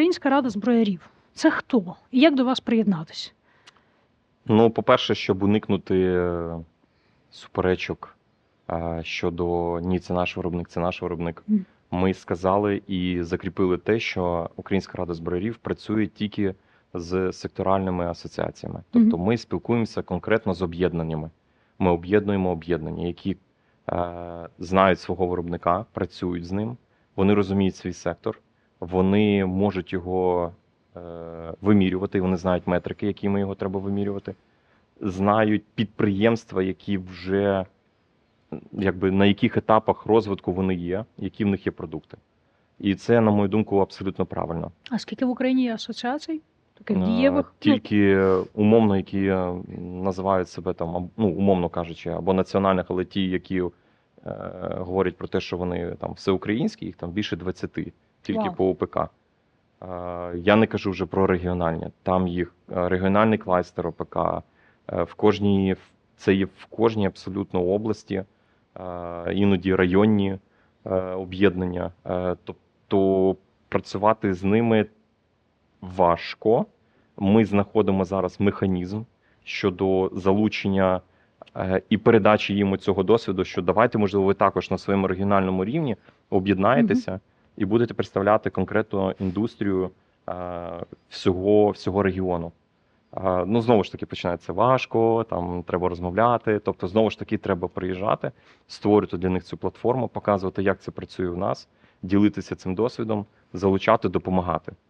Українська рада зброярів. Це хто? І як до вас приєднатися? Ну, по-перше, щоб уникнути е, суперечок щодо ні, це наш виробник, це наш виробник. Мгм. Ми сказали і закріпили те, що Українська рада зброярів працює тільки з секторальними асоціаціями. Тобто ми спілкуємося конкретно з об'єднаннями. Ми об'єднуємо об'єднання, які е, знають свого виробника, працюють з ним, вони розуміють свій сектор, вони можуть його е, вимірювати, вони знають метрики, якими його треба вимірювати, знають підприємства, які вже якби на яких етапах розвитку вони є, які в них є продукти. І це, на мою думку, абсолютно правильно. А скільки в Україні є асоціацій? Таких Е, дієвих? Ну, Тільки умовно, які е, називають себе там, ну, умовно кажучи, або національних, але ті, які говорять про те, що вони там всеукраїнські, їх там більше 20, тільки Вау. по ОПК. Е, я не кажу вже про регіональні. Там їх е, регіональний кластер ОПК, е, в кожній, це є в кожній абсолютно області, е, іноді районні е, об'єднання. Е, тобто працювати з ними важко. Ми знаходимо зараз механізм щодо залучення е, і передачі їм цього досвіду, що давайте, можливо, ви також на своєму регіональному рівні об'єднаєтеся і будете представляти конкретну індустрію е, всього, всього регіону. Е, Ну, знову ж таки, починається важко, там треба розмовляти. Тобто, знову ж таки, треба приїжджати, створювати для них цю платформу, показувати, як це працює в нас, ділитися цим досвідом, залучати, допомагати.